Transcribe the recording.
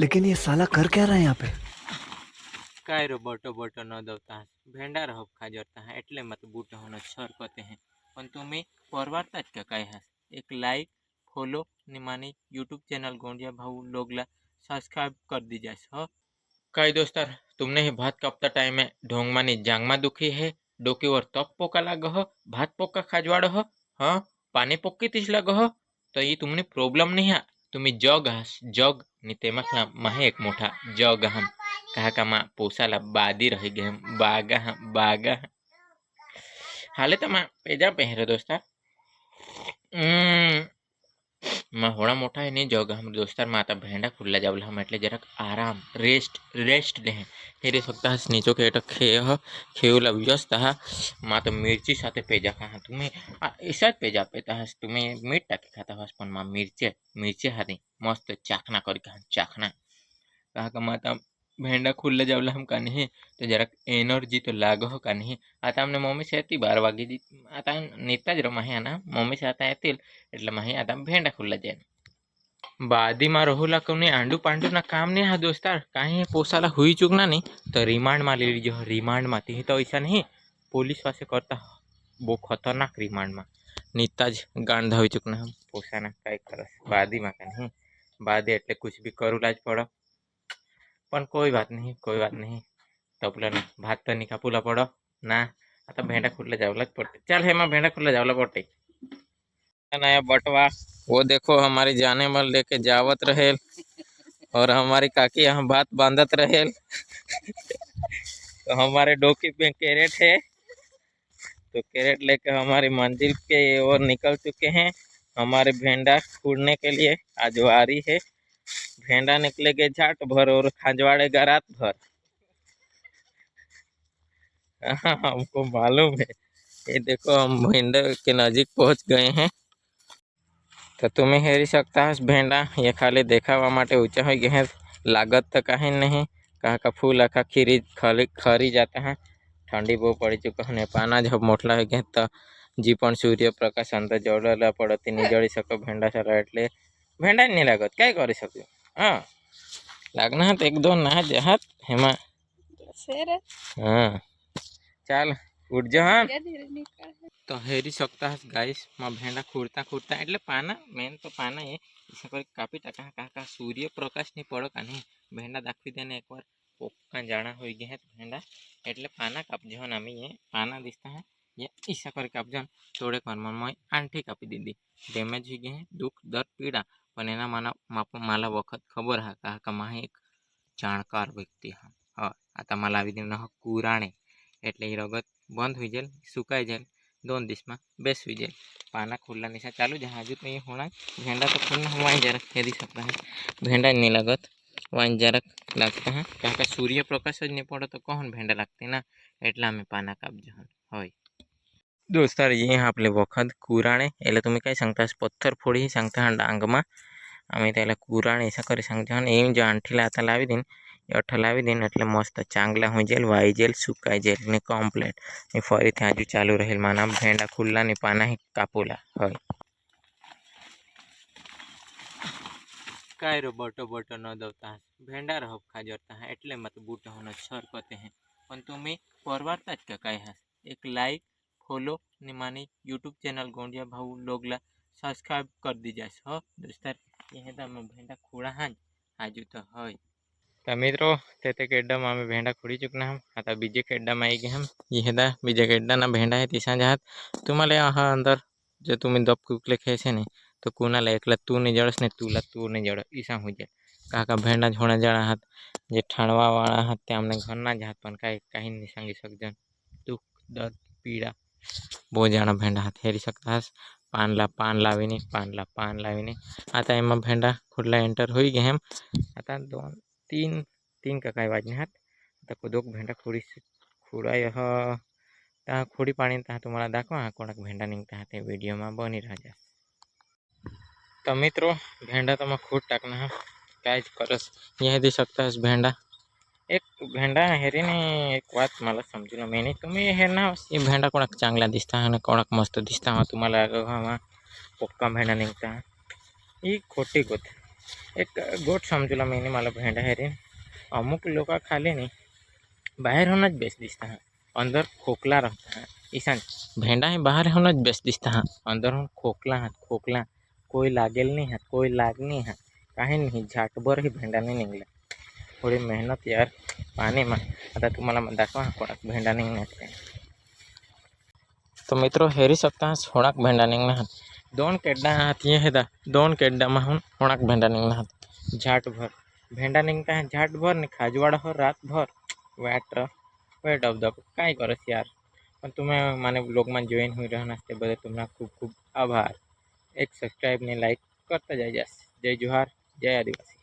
लेकिन ये साला कर क्या रहा है यहाँ पे? रो बटो बटो न दवता भेंडा रहो खा जरता है। एटले मत बूट होना, छर कहते हैं। पण तुम्ही का काय हास एक लाईक फॉलो निमानी यूट्यूब चॅनल गोंडिया भाऊ लोगला सबस्क्राईब कर दीजास हो? काय दोस्तर, तुमने ही भात कापता टाइम है। ढोंगमानी जांगमा दुखी है। डोकीवर तप पोका लाग हो। भात पोका खाजवाड हो। ह पाणी पोक्की तीस लाग हो। तर ही तुमने प्रॉब्लम नहीं हा। तुम्ही जॉग जॉग नि तेमकना महे एक मोठा जॉग हम. कहा का माँ पोसाला बादी रही गए हम, बागा हम बागा हम. हाले तो माँ पेजा पहरे दोस्ता? हम्म, માં હોળા મોટા એ નહીં જોગ हम दोस्तार माता भेंडा खुल्ला जावल हम એટલે જરાક આરામ રેસ્ટ રેસ્ટ લે हेरे सकता हस नीचो के एटा खे ह खेवला व्यस्त हा मा तो मिरची साथे पेजा खा तुम्ही आ, ऐसाच पेजा पेता हस तुम्ही मीठ टाकी खाता हस पण मा मिरचे मिरचे हाती मस्त चाखना करी खा चाखना कहा का माता भेंडा खुल्ला जावला हम का नहीं तो જરાક एनर्जी तो लाग हो का नहीं आता अमने मम्मी से येती बार वागी दी आता नेता જ रहा है ना मम्मी से आता येतील એટલે માહી आता भेंडा खुल्ला जाए બાદીમાં રહુલા કોને આંડુ પાંડુના કામ નહીં હા દોસ્તાર કાંઈ પોસાલા હુઈ ચૂકના નહીં તો રિમાન્ડમાં લઈ લીજો રિમાન્ડમાં તે તો ऐसा नहीं પોલીસ પાસે કરતા બહુ ખતરનાક રિમાન્ડમાં નીતા જ ગાંડ ધાવી ચૂકના हम પોસાના કાંઈ કરસ બાદીમાં કાંઈ નહીં બાદે એટલે कुछ भी કરુલા જ પડો पन कोई बात नहीं कोई बात नहीं तपलं नाही भात तो नाही पुला पड ना आता भेंडा खुले जावला पडते चल हे मैं भेंडा खुले जावला पडते नया बटवा वो देखो हमारी जाने मल लेके जावत रहे और हमारी काकी यहाँ भात बांधत रहे तो हमारे डोकी पे कैरेट है तो कैरेट लेके हमारी मंजिल के ओर निकल चुके हैं हमारे भेंडा खुड़ने के लिए आज आ रही है भेंडा निकलेगे झाट भर और खंजवाड़ेगा रात भर हाँ, हमको मालूम है ये देखो हम भेंडा के नज़दीक पहुंच गए हैं તો તમે હેરી શકતા હશ ભેંડા એ ખાલી દેખાવા માટે ઊંચા હોઈ ગયા लागत तो कहीं नहीं कहाँ का फूल आखा खीरी खरी खरी जाता है ठंडी બહુ પડી ચૂકા અને પાના જ મોટલા હોય ગયા તો જી પણ સૂર્યપ્રકાશ અંદર જોડેલા પડતી નહીં જળી શકો ભેંડા સારા એટલે ભેંડા જ નહીં લાગત કાંઈ કરી શક્યું હા લાગના હાથ એક દો ના જ હાથ એમાં शेर હા ચાલ ઉઠજો હા क्या धीरे निकल તો હેરી શકતા હશ ગાઈસ માં ભેંડા ખૂરતા ખૂરતા એટલે પાના મેન તો પાના એ ઈસા કરી કાપી ટાકા કાકા સૂર્યપ્રકાશની પડક અને ભેંડા દાખવી દેને એકવાર પોક્કા જાણા હોઈ ગયા હે ભેંડા એટલે પાના કાપજો ને અમે એ પાના દિસતા હે ये ईसा करके आप जान थोड़े पर मई आंठी कापी दीदी डेमेज हो गए हैं, दुख दर पीड़ा, पर एना माना माप माला वक्त खबर है कहा का मैं एक जानकार व्यक्ति हाँ। आता माला आ दिन न कुराणे, एट्ले रगत बंद हो जाए सुकाई जाए दोन दिश में बेस हुई जाए पाना खुला निशा चालू, जहाँ हजू तो ये होना भेंडा तो खुलना हम जरक खेदी सकता है। भेंडा नहीं लगत वाइन जरक लगता है। कहा सूर्य प्रकाश नहीं पड़े तो कौन भेंडा लगते ना? एट्ला में पाना काब जहन। हई દોસ્તાર ये आपले वखत कुराणे એટલે तुम्ही काय सांगता पत्थर फोडी सांगता हा डांगमा आम्ही त्याला कुराण ऐसा કરી सांगता અને એમ જો આંઠીલા હતા લાવી દઈને એ અઠ લાવી દઈને એટલે મસ્ત ચાંગલા હોઈ જેલ વાઈ જેલ સુકાઈ જેલ ને કમ્પ્લેટ એ ફરીથી આજુ ચાલુ રહેલ માના ભેંડા ખુલ્લા ને પાના હી કાપુલા હોય काय रो बटो बटो न दवता भेंडा रहो खा जरता है એટલે मत बूटा होना छर कहते हैं पण तुम्ही परवारतात का काय हास एक लाईक फॉलो नि माने यूट्यूब चैनल गोंडिया भाऊ लोगला सब्सक्राइब कर दी जा हाँ, दोस्तर, ये तो आम भेडा खोड़ा हाँ आज तो है तो मित्रों तेते के एड्डा में आम भेडा खुड़ी चुकना हम। आता तो बीजे के एड्डा में हम। ये दा बीजे के ना भेडा है तीसा जहाँ तुम्हारे यहाँ अंदर, जो तुम्हें दब कुकले खेसे नहीं तो कूना ले एक तू नहीं जड़स नहीं तू तू नहीं जड़ ईसा हो जाए। कहा का भेडा झोना जाना हाथ, जे ठंडवा वाला हाथ ते हमने घर ना जात पन का कहीं नहीं सक जन दुख, दर्द, पीड़ा બહુ જાણા ભેંડા હાથે હેરી શકતા હશ. પાનલા પાન લાવીને પાનલા પાન લાવીને. આતા એમાં ભેંડા ખુલ્લા એન્ટર હોઈ ગયા એમ. આતા દોન, તીન તીન કકાઈ વાજને હાથ. તો કુદોક ભેંડા ખોડી ખોડાય હ. તા ખોડી પાણી તા તમારા દાખવા કોણક ભેંડા નીકતા હાથે વિડીયોમાં બની રહ્યા તો મિત્રો, ભેંડા તમે ખોટ ટાકના કાંઈ જ કરસ અહીંયાથી શકતા હશ ભેંડા. एक भेंडा हेरी हेरीने एक वात मला समजून मेनी तुम्ही हेरना ये भेंडा कोणाक चांगला दिसता आणि कोणाक मस्त दिसता हा, तुम्हाला हा पोक्का भेंडा निघता ही। खोटी गोत, एक गोट समजूला मी मला भेंडा रे अमुक लोक खाले नाही बाहेरूनच बेस्ट दिसता हा, अंदर खोकला राहता हा, ईशान। भेंडा है बाहर होनच बेस्ट दिसता हा, अंदर होऊन खोकला हात खोकला, कोई लागेल नाही हात कोई लाग नाही हात काही नाही झाटभर ही भेंडा नाही निघला थोडी मेहनत यार, पानी में आता तुम्हारा मैं दाखवा कोणाक भेंडा निघण्यात काय तर तो मित्र, हेरी है होणाक भेंडा निघणार दोन केड्डा हाथ, ये है दा। दोन केड्डा माहून होणाक भेंडा निघणार झाट भर। भेंडा है झाट भर, नहीं, खाजवाडा हो, रात भर। वॅट वेट ऑफ़ द काय करस यार। तुम्हें तुम्ही माने में जॉईन हुई रहना से बदले तुम्हारा खूब खूब आभार। एक सब्सक्राइब ने लाइक करता जाए जास जय जुहार, जय आदिवासी।